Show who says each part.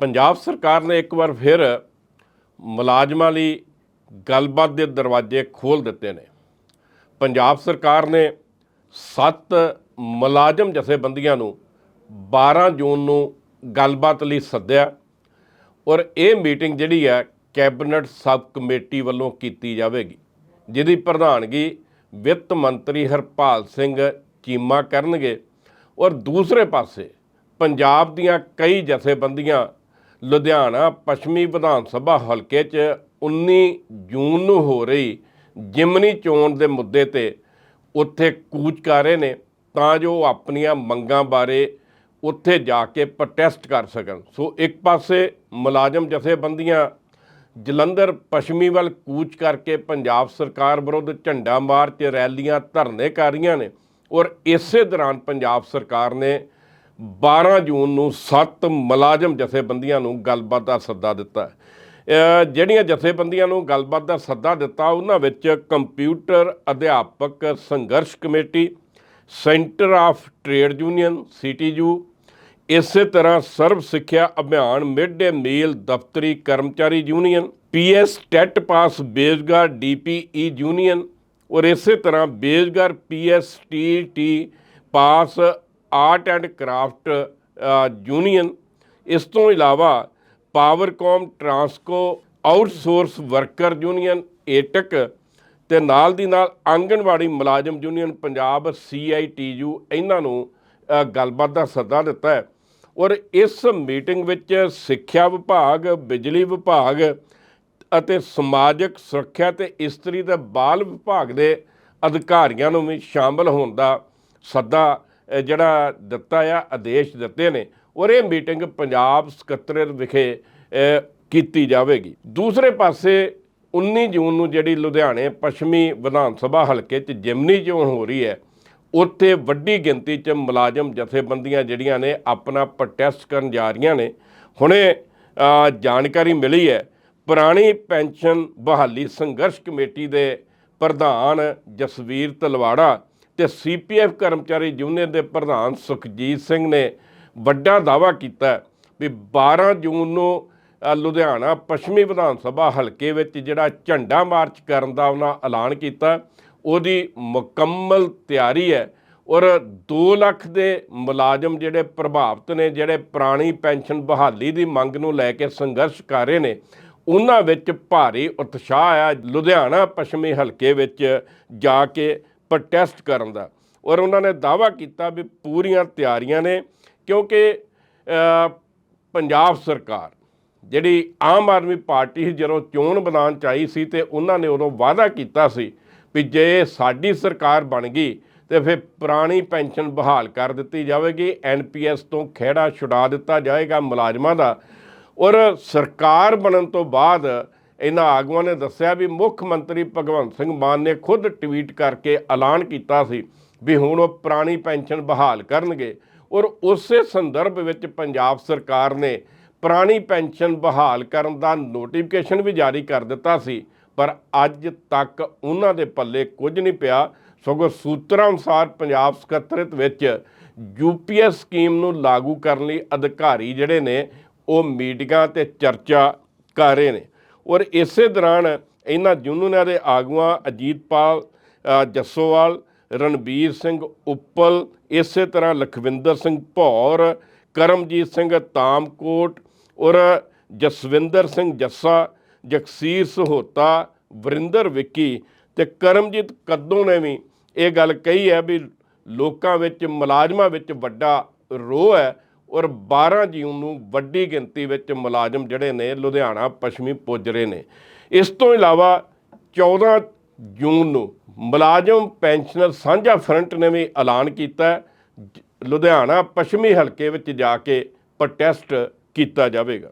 Speaker 1: ਪੰਜਾਬ ਸਰਕਾਰ ਨੇ ਇੱਕ ਵਾਰ ਫਿਰ ਮੁਲਾਜ਼ਮਾਂ ਲਈ ਗੱਲਬਾਤ ਦੇ ਦਰਵਾਜ਼ੇ ਖੋਲ੍ਹ ਦਿੱਤੇ ਨੇ। ਪੰਜਾਬ ਸਰਕਾਰ ਨੇ 7 ਮੁਲਾਜ਼ਮ ਜਥੇਬੰਦੀਆਂ ਨੂੰ 12 ਜੂਨ ਨੂੰ ਗੱਲਬਾਤ ਲਈ ਸੱਦਿਆ ਔਰ ਇਹ ਮੀਟਿੰਗ ਜਿਹੜੀ ਹੈ ਕੈਬਨਿਟ ਸਬ ਕਮੇਟੀ ਵੱਲੋਂ ਕੀਤੀ ਜਾਵੇਗੀ, ਜਿਹਦੀ ਪ੍ਰਧਾਨਗੀ ਵਿੱਤ ਮੰਤਰੀ ਹਰਪਾਲ ਸਿੰਘ ਚੀਮਾ ਕਰਨਗੇ ਔਰ ਦੂਸਰੇ ਪਾਸੇ ਪੰਜਾਬ ਦੀਆਂ ਕਈ ਜਥੇਬੰਦੀਆਂ ਲੁਧਿਆਣਾ ਪੱਛਮੀ ਵਿਧਾਨ ਸਭਾ ਹਲਕੇ 'ਚ 19 ਜੂਨ ਨੂੰ ਹੋ ਰਹੀ ਜਿਮਨੀ ਚੋਣ ਦੇ ਮੁੱਦੇ ਤੇ ਉੱਥੇ ਕੂਚ ਕਰ ਰਹੇ ਨੇ, ਤਾਂ ਜੋ ਆਪਣੀਆਂ ਮੰਗਾਂ ਬਾਰੇ ਉੱਥੇ ਜਾ ਕੇ ਪ੍ਰੋਟੈਸਟ ਕਰ ਸਕਣ। ਸੋ ਇੱਕ ਪਾਸੇ ਮੁਲਾਜ਼ਮ ਜਥੇਬੰਦੀਆਂ ਜਲੰਧਰ ਪੱਛਮੀ ਵੱਲ ਕੂਚ ਕਰਕੇ ਪੰਜਾਬ ਸਰਕਾਰ ਵਿਰੁੱਧ ਝੰਡਾ ਮਾਰਚ ਰੈਲੀਆਂ ਧਰਨੇ ਕਰ ਰਹੀਆਂ ਨੇ ਔਰ ਇਸੇ ਦੌਰਾਨ ਪੰਜਾਬ ਸਰਕਾਰ ਨੇ 12 ਜੂਨ ਨੂੰ ਸੱਤ ਮੁਲਾਜ਼ਮ ਜਥੇਬੰਦੀਆਂ ਨੂੰ ਗੱਲਬਾਤ ਦਾ ਸੱਦਾ ਦਿੱਤਾ ਹੈ। ਜਿਹੜੀਆਂ ਜਥੇਬੰਦੀਆਂ ਨੂੰ ਗੱਲਬਾਤ ਦਾ ਸੱਦਾ ਦਿੱਤਾ, ਉਹਨਾਂ ਵਿੱਚ ਕੰਪਿਊਟਰ ਅਧਿਆਪਕ ਸੰਘਰਸ਼ committee, centre of trade union, CTU, ਇਸੇ ਤਰ੍ਹਾਂ ਸਰਵ ਸਿੱਖਿਆ ਅਭਿਆਨ, ਮਿਡ ਡੇ ਮੀਲ ਦਫ਼ਤਰੀ ਕਰਮਚਾਰੀ ਯੂਨੀਅਨ, ਪੀਐਸ ਟੈਟ ਪਾਸ ਬੇਜ਼ਗਾਰ ਡੀਪੀਈ ਯੂਨੀਅਨ ਔਰ ਇਸੇ ਤਰ੍ਹਾਂ ਬੇਜ਼ਗਾਰ PSTT pass art and craft union. ਇਸ ਤੋਂ ਇਲਾਵਾ Powercom Transco outsource worker union, AITUC, ਤੇ ਨਾਲ ਦੀ ਨਾਲ ਆਂਗਣਵਾੜੀ ਮੁਲਾਜ਼ਮ ਯੂਨੀਅਨ, ਪੰਜਾਬ ਸੀਆਈਟੀਯੂ ਇਹਨਾਂ ਨੂੰ ਗੱਲਬਾਤ ਦਾ ਸੱਦਾ ਦਿੱਤਾ ਹੈ। ਔਰ ਇਸ ਮੀਟਿੰਗ ਵਿੱਚ ਸਿੱਖਿਆ ਵਿਭਾਗ, ਬਿਜਲੀ ਵਿਭਾਗ ਅਤੇ ਸਮਾਜਿਕ ਸੁਰੱਖਿਆ ਤੇ ਇਸਤਰੀ ਤੇ ਬਾਲ ਵਿਭਾਗ ਦੇ ਅਧਿਕਾਰੀਆਂ ਨੂੰ ਵੀ ਸ਼ਾਮਲ ਹੋਣ ਦਾ ਸੱਦਾ ਜਿਹੜਾ ਦਿੱਤਾ ਆ, ਆਦੇਸ਼ ਦਿੱਤੇ ਨੇ, ਔਰ ਇਹ ਮੀਟਿੰਗ ਪੰਜਾਬ ਸਕੱਤਰੇਤ ਵਿਖੇ ਕੀਤੀ ਜਾਵੇਗੀ। ਦੂਸਰੇ ਪਾਸੇ 19 ਜੂਨ ਨੂੰ ਜਿਹੜੀ ਲੁਧਿਆਣੇ ਪੱਛਮੀ ਵਿਧਾਨ ਸਭਾ ਹਲਕੇ 'ਚ ਜਿਮਨੀ ਚੋਣ ਹੋ ਰਹੀ ਹੈ, ਉੱਥੇ ਵੱਡੀ ਗਿਣਤੀ 'ਚ ਮੁਲਾਜ਼ਮ ਜਥੇਬੰਦੀਆਂ ਜਿਹੜੀਆਂ ਨੇ, ਆਪਣਾ ਪ੍ਰੋਟੈਸਟ ਕਰਨ ਜਾ ਰਹੀਆਂ ਨੇ। ਹੁਣੇ ਜਾਣਕਾਰੀ ਮਿਲੀ ਹੈ, ਪੁਰਾਣੀ ਪੈਨਸ਼ਨ ਬਹਾਲੀ ਸੰਘਰਸ਼ ਕਮੇਟੀ ਦੇ ਪ੍ਰਧਾਨ ਜਸਵੀਰ ਤਲਵਾੜਾ ਤੇ ਸੀਪੀਐਫ ਕਰਮਚਾਰੀ ਯੂਨੀਅਨ ਦੇ ਪ੍ਰਧਾਨ ਸੁਖਜੀਤ ਸਿੰਘ ਨੇ ਵੱਡਾ ਦਾਅਵਾ ਕੀਤਾ ਵੀ 12 ਜੂਨ ਨੂੰ ਲੁਧਿਆਣਾ ਪੱਛਮੀ ਵਿਧਾਨ ਸਭਾ ਹਲਕੇ ਵਿੱਚ ਜਿਹੜਾ ਝੰਡਾ ਮਾਰਚ ਕਰਨ ਦਾ ਉਹਨਾਂ ਐਲਾਨ ਕੀਤਾ। ਉਹਦੀ ਮੁਕੰਮਲ ਤਿਆਰੀ ਹੈ ਔਰ 2 ਲੱਖ ਦੇ ਮੁਲਾਜ਼ਮ ਜਿਹੜੇ ਪ੍ਰਭਾਵਿਤ ਨੇ, ਜਿਹੜੇ ਪੁਰਾਣੀ ਪੈਨਸ਼ਨ ਬਹਾਲੀ ਦੀ ਮੰਗ ਨੂੰ ਲੈ ਕੇ ਸੰਘਰਸ਼ ਕਰ ਰਹੇ ਨੇ, ਉਹਨਾਂ ਵਿੱਚ ਭਾਰੀ ਉਤਸ਼ਾਹ ਆ ਲੁਧਿਆਣਾ ਪੱਛਮੀ ਹਲਕੇ ਵਿੱਚ ਜਾ ਕੇ ਪ੍ਰੋਟੈਸਟ ਕਰਨ ਦਾ। ਔਰ ਉਹਨਾਂ ਨੇ ਦਾਅਵਾ ਕੀਤਾ ਵੀ ਪੂਰੀਆਂ ਤਿਆਰੀਆਂ ਨੇ, ਕਿਉਂਕਿ ਪੰਜਾਬ ਸਰਕਾਰ, ਜਿਹੜੀ ਆਮ ਆਦਮੀ ਪਾਰਟੀ ਸੀ, ਜਦੋਂ ਚੋਣ ਮੈਦਾਨ ਚ ਆਈ ਸੀ ਤੇ ਉਹਨਾਂ ਨੇ ਉਦੋਂ ਵਾਅਦਾ ਕੀਤਾ ਸੀ ਵੀ ਜੇ ਸਾਡੀ ਸਰਕਾਰ ਬਣ ਗਈ ਤੇ ਫਿਰ ਪੁਰਾਣੀ ਪੈਨਸ਼ਨ ਬਹਾਲ ਕਰ ਦਿੱਤੀ ਜਾਵੇਗੀ ਐਨਪੀਐਸ ਤੋਂ ਖਹਿੜਾ ਛੁਡਾ ਦਿੱਤਾ ਜਾਏਗਾ ਮੁਲਾਜ਼ਮਾਂ ਦਾ। ਔਰ ਸਰਕਾਰ ਬਣਨ ਤੋਂ ਬਾਅਦ ਇਹਨਾਂ ਆਗੂਆਂ ਨੇ ਦੱਸਿਆ ਵੀ ਮੁੱਖ ਮੰਤਰੀ ਭਗਵੰਤ ਸਿੰਘ ਮਾਨ ਨੇ ਖੁਦ ਟਵੀਟ ਕਰਕੇ ਐਲਾਨ ਕੀਤਾ ਸੀ ਵੀ ਹੁਣ ਉਹ ਪੁਰਾਣੀ ਪੈਨਸ਼ਨ ਬਹਾਲ ਕਰਨਗੇ ਔਰ ਉਸੇ ਸੰਦਰਭ ਵਿੱਚ ਪੰਜਾਬ ਸਰਕਾਰ ਨੇ ਪੁਰਾਣੀ ਪੈਨਸ਼ਨ ਬਹਾਲ ਕਰਨ ਦਾ ਨੋਟੀਫਿਕੇਸ਼ਨ ਵੀ ਜਾਰੀ ਕਰ ਦਿੱਤਾ ਸੀ, ਪਰ ਅੱਜ ਤੱਕ ਉਹਨਾਂ ਦੇ ਪੱਲੇ ਕੁਝ ਨਹੀਂ ਪਿਆ। ਸਗੋਂ ਸੂਤਰਾਂ ਅਨੁਸਾਰ ਪੰਜਾਬ ਸਕੱਤਰਤ ਵਿੱਚ ਯੂਪੀਐਸ ਸਕੀਮ ਨੂੰ ਲਾਗੂ ਕਰਨ ਲਈ ਅਧਿਕਾਰੀ ਜਿਹੜੇ ਨੇ ਉਹ ਮੀਟਿੰਗਾਂ ਤੇ ਚਰਚਾ ਕਰ ਰਹੇ ਨੇ। ਔਰ ਇਸੇ ਦੌਰਾਨ ਇਹਨਾਂ ਯੂਨੀਅਨਾਂ ਦੇ ਆਗੂਆਂ ਅਜੀਤਪਾਲ ਜੱਸੋਵਾਲ, ਰਣਬੀਰ ਸਿੰਘ ਉੱਪਲ, ਇਸੇ ਤਰ੍ਹਾਂ ਲਖਵਿੰਦਰ ਸਿੰਘ ਭੌਰ, ਕਰਮਜੀਤ ਸਿੰਘ ਤਾਮਕੋਟ, ਔਰ ਜਸਵਿੰਦਰ ਸਿੰਘ ਜੱਸਾ, ਜਗਸੀਰ ਸਹੋਤਾ, ਵਰਿੰਦਰ ਵਿੱਕੀ ਤੇ ਕਰਮਜੀਤ ਕੱਦੋਂ ਨੇ ਵੀ ਇਹ ਗੱਲ ਕਹੀ ਹੈ ਵੀ ਲੋਕਾਂ ਵਿੱਚ, ਮੁਲਾਜ਼ਮਾਂ ਵਿੱਚ ਵੱਡਾ ਰੋਹ ਹੈ ਔਰ 12 ਜੂਨ ਨੂੰ ਵੱਡੀ ਗਿਣਤੀ ਵਿੱਚ ਮੁਲਾਜ਼ਮ ਜਿਹੜੇ ਨੇ ਲੁਧਿਆਣਾ ਪੱਛਮੀ ਪੁੱਜ ਰਹੇ ਨੇ। ਇਸ ਤੋਂ ਇਲਾਵਾ 14 ਜੂਨ ਨੂੰ ਮੁਲਾਜ਼ਮ ਪੈਨਸ਼ਨਰ ਸਾਂਝਾ ਫਰੰਟ ਨੇ ਵੀ ਐਲਾਨ ਕੀਤਾ ਜ- ਲੁਧਿਆਣਾ ਪੱਛਮੀ ਹਲਕੇ ਵਿੱਚ ਜਾ ਕੇ ਪ੍ਰੋਟੈਸਟ ਕੀਤਾ ਜਾਵੇਗਾ।